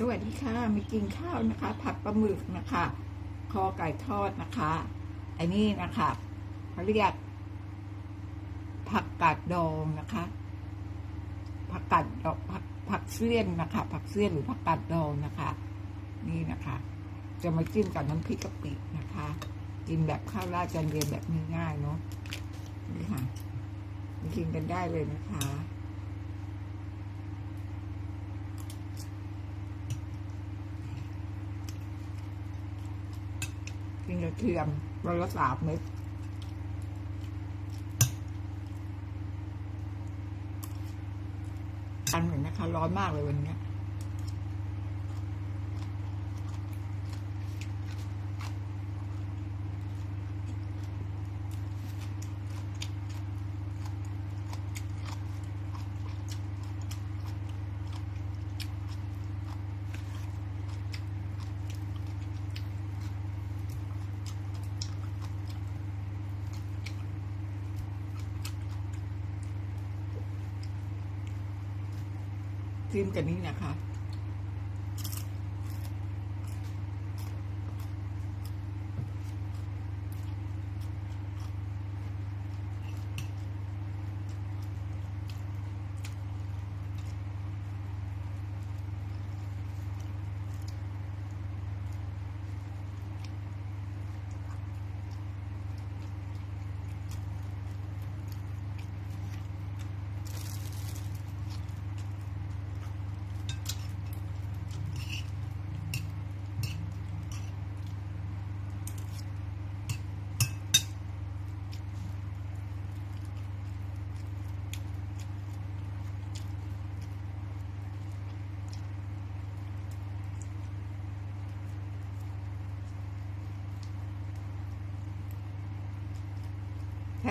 สวัสดีค่ะมีกินข้าวนะคะ ผัดปลาหมึกนะคะ คอไก่ทอดนะคะไอ้นี่นะคะเขาเรียก ผักกาดดองนะคะ ผักกาดดอกผักผักเสี้ยนนะคะ ผักเสี้ยนหรือผักกาดดองนะคะ นี่นะคะ จะมาจิ้มกับน้ำพริกกะปินะคะ กินแบบข้าวราดจานเรียนแบบง่ายๆเนาะนี่ค่ะกินกันได้เลยนะคะ กินกระเทียมวันละสามเม็ดกันเหมือนนะคะ ร้อนมากเลยวันนี้ จิ้มกันนี้นะคะ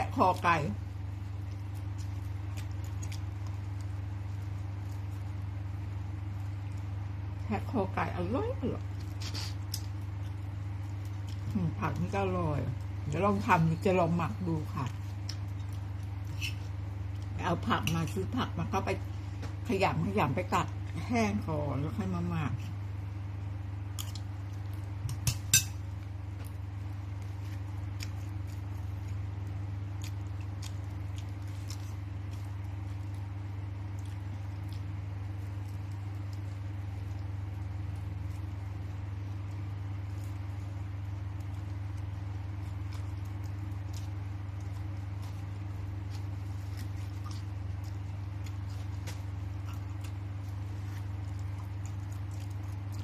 ะคอไก่แทะคอไก่อร่อยอร่อยอืมผักนี่ก็อร่อย เดี๋ยวลองทำจะลองหมักดูค่ะ เอาผักมาซื้อผักมาก็ไปขยำขยำไปตัดแห้งก่อนแล้วค่อยมาหมัก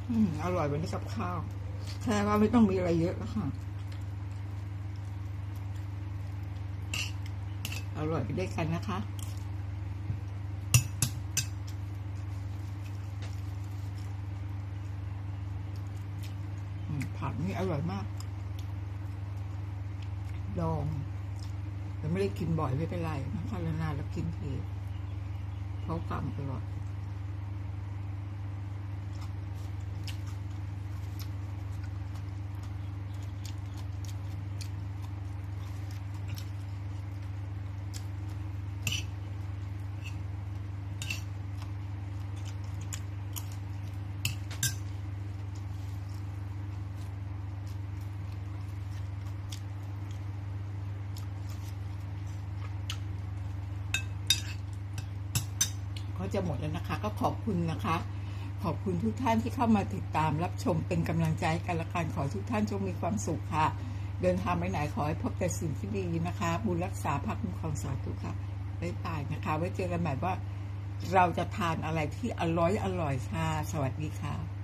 อืมอร่อยวันนี้กับข้าวแค่ว่าไม่ต้องมีอะไรเยอะแล้วค่ะ อร่อยไปด้วยกันนะคะผักนี่อร่อยมากดองแต่ไม่ได้กินบ่อยไม่เป็นไรนะคะนานๆแล้วกินทีเพราะกรรมอร่ ก็จะหมดแล้วนะคะ ก็ขอบคุณนะคะ ขอบคุณทุกท่านที่เข้ามาติดตามรับชมเป็นกำลังใจกันละกันขอทุกท่านจงมีความสุขค่ะ เดินทางไปไหนขอให้พบแต่สิ่งที่ดีนะคะ บุญรักษาพักคุ้มครองสาธุค่ะบ๊ายบายนะคะ ไว้เจอกันใหม่ว่าเราจะทานอะไรที่อร่อยอร่อยค่ะ สวัสดีค่ะ